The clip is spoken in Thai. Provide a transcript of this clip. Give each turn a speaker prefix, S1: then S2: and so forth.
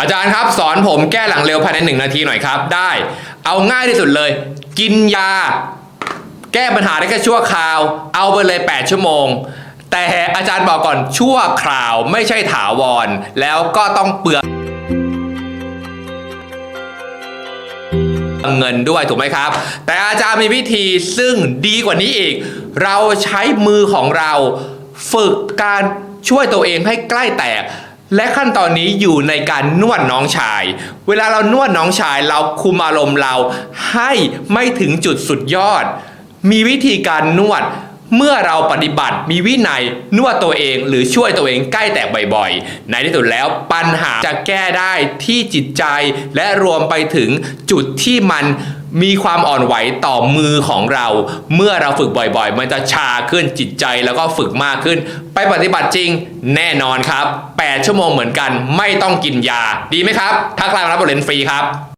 S1: อาจารย์ครับ สอนผมแก้หลังเร็วภายในหนึ่งนาทีหน่อยครับ ได้ เอาง่ายที่สุดเลย กินยา แก้ปัญหาได้แค่ชั่วคราว เอาไปเลย 8 ชั่วโมง แต่อาจารย์บอกก่อนชั่วคราวไม่ใช่ถาวร แล้วก็ต้องเปลืองเงินด้วยถูกไหมครับ แต่อาจารย์มีวิธีซึ่งดีกว่านี้อีก เราใช้มือของเรา ฝึกการช่วยตัวเองให้ใกล้แตก และขั้นตอนนี้อยู่ในการนวดน้องชาย เวลาเรานวดน้องชายเราคุมอารมณ์เราให้ไม่ถึงจุดสุดยอด มีวิธีการนวดเมื่อเราปฏิบัติมีวินัยนวดตัวเองหรือช่วยตัวเองใกล้แตกบ่อยๆ ในที่สุดแล้วปัญหาจะแก้ได้ที่จิตใจและรวมไปถึงจุดที่มัน มีความอ่อนไหวต่อมือของเรา เมื่อเราฝึกบ่อยๆ มันจะชาขึ้นจิตใจแล้วก็ฝึกมากขึ้น ไปปฏิบัติจริงแน่นอนครับ 8 ชั่วโมงเหมือนกัน ไม่ต้องกินยา ดีไหมครับ ทักไลน์รับบทเรียนฟรีครับ